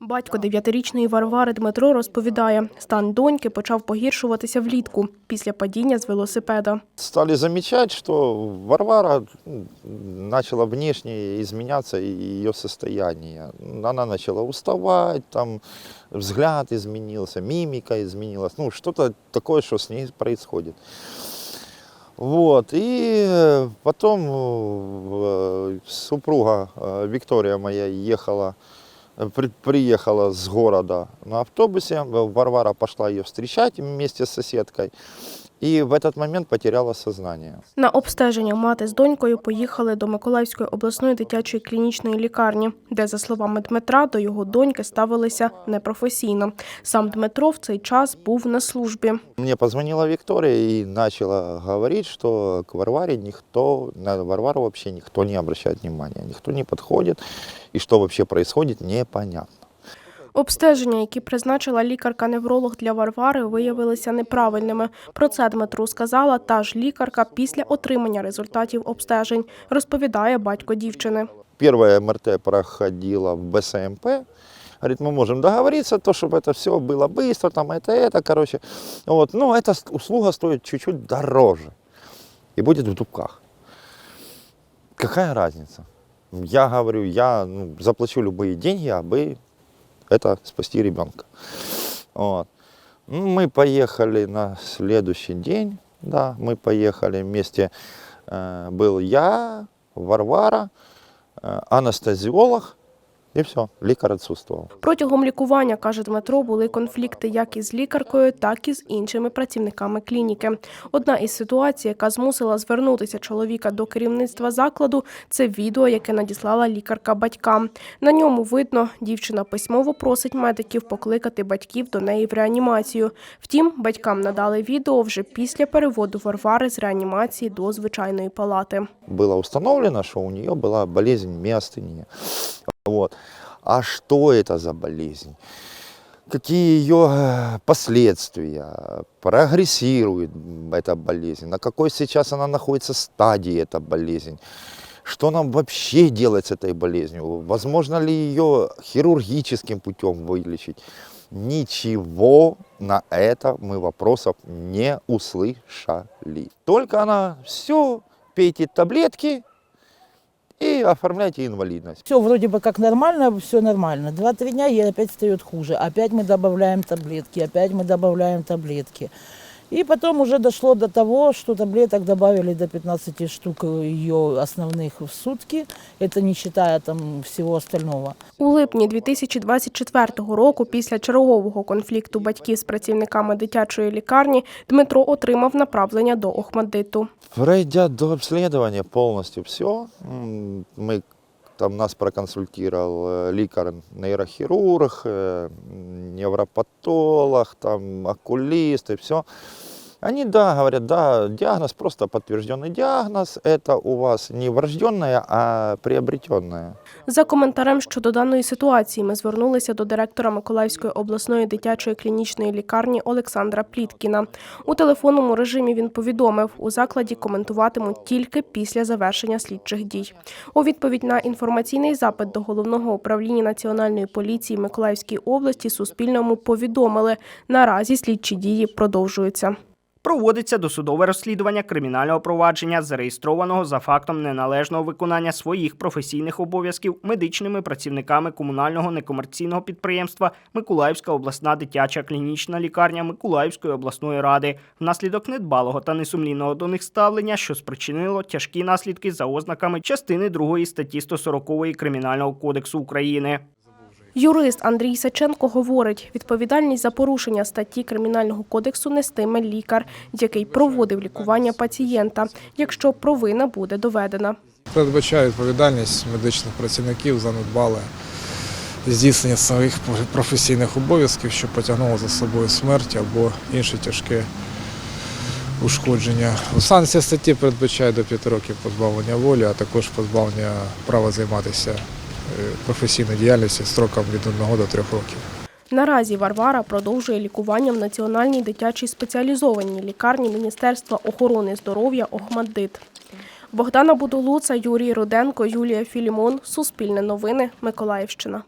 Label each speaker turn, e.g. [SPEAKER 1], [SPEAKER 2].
[SPEAKER 1] Батько дев'ятирічної Варвари Дмитро розповідає, стан доньки почав погіршуватися влітку після падіння з велосипеда.
[SPEAKER 2] Стали замечать, что Варвара ну, начала внешне изменяться и ее состояние. Она начала уставать, там взгляд изменился, мимика изменилась. Ну, что-то такое, что с ней происходит. Вот. И э, потом э, супруга э, Виктория моя ехала, э, при- приехала с города на автобусе. Варвара пошла ее встречать вместе с соседкой. И в этот момент потеряла сознание.
[SPEAKER 1] На обстеження мати з донькою поїхали до Миколаївської обласної дитячої клінічної лікарні, де, за словами Дмитра, до його доньки ставилися непрофесійно. Сам Дмитро в цей час був на службі.
[SPEAKER 2] Мне позвонила Виктория и начала говорить, что к Варваре никто, на Варвару вообще никто не обращает внимания, никто не подходит, и что вообще происходит, непонятно.
[SPEAKER 1] Обстеження, які призначила лікарка-невролог для Варвари, виявилися неправильними. Про це Дмитру сказала та ж лікарка після отримання результатів обстежень, розповідає батько дівчини.
[SPEAKER 2] Первое МРТ проходило в БСМП. Говорит, мы можем договориться, то, чтобы это все было быстро, там это, это, короче. Вот. Но эта с- услуга стоит чуть-чуть дороже и будет в дубках. Какая разница? Я говорю, я ну, заплачу любые деньги, аби это спасти ребенка. Вот. Ну, Мы поехали на следующий день, да, мы поехали вместе, э, был я, Варвара, э, анестезиолог, и все, лікар відсутствував.
[SPEAKER 1] Протягом лікування, каже Дмитро, були конфлікти як із лікаркою, так і з іншими працівниками клініки. Одна із ситуацій, яка змусила звернутися чоловіка до керівництва закладу, це відео, яке надіслала лікарка батькам. На ньому видно, дівчина письмово просить медиків покликати батьків до неї в реанімацію. Втім, батькам надали відео вже після переводу Варвари з реанімації до звичайної палати.
[SPEAKER 2] Было установлено, что у нее была болезнь миостения. Вот. А что это за болезнь? Какие ее э, последствия? Прогрессирует эта болезнь? На какой сейчас она находится стадии, эта болезнь? Что нам вообще делать с этой болезнью? Возможно ли ее хирургическим путем вылечить? Ничего на это мы вопросов не услышали. Только она все, пейте таблетки и оформляйте инвалидность.
[SPEAKER 3] Все вроде бы как нормально, все нормально. Два-три дня ей опять стает хуже. Опять мы добавляем таблетки, опять мы добавляем таблетки. И потом уже дошло до того, что таблеток добавили до 15 штук ее основных в сутки. Это не считая там всего остального.
[SPEAKER 1] У липні 2024 року, після чергового конфлікту батьків з працівниками дитячої лікарні, Дмитро отримав направлення до Охмаддиту.
[SPEAKER 2] Пройдя до обследования полностью все, мы там нас проконсультировал э, лікар-нейрохирург, э, невропатолог, там окулист и все. Они, да, говорят, да, диагноз просто подтвержденный диагноз, это у вас не врожденное, а приобретенное.
[SPEAKER 1] За коментарем щодо даної ситуації ми звернулися до директора Миколаївської обласної дитячої клінічної лікарні Олександра Пліткіна. У телефонному режимі він повідомив, у закладі коментуватимуть тільки після завершення слідчих дій. У відповідь на інформаційний запит до головного управління національної поліції Миколаївській області Суспільному повідомили, наразі слідчі дії продовжуються.
[SPEAKER 4] Проводиться досудове розслідування кримінального провадження, зареєстрованого за фактом неналежного виконання своїх професійних обов'язків медичними працівниками комунального некомерційного підприємства Миколаївська обласна дитяча клінічна лікарня Миколаївської обласної ради внаслідок недбалого та несумлінного до них ставлення, що спричинило тяжкі наслідки за ознаками частини 2 статті 140 Кримінального кодексу України.
[SPEAKER 1] Юрист Андрій Саченко говорить, відповідальність за порушення статті Кримінального кодексу нестиме лікар, який проводив лікування пацієнта, якщо провина буде доведена.
[SPEAKER 5] Передбачає відповідальність медичних працівників за недбале здійснення своїх професійних обов'язків, що потягнуло за собою смерть або інше тяжке ушкодження. Санкція статті передбачає до 5 років позбавлення волі, а також позбавлення права займатися е, діяльності діяльністю строком від 1 до 3 років.
[SPEAKER 1] Наразі Варвара продовжує лікування в Національній дитячій спеціалізованій лікарні Міністерства охорони здоров'я Охмаддит. Богдана Будулуца, Юрій Руденко, Юлія Філімон. Суспільне новини. Миколаївщина.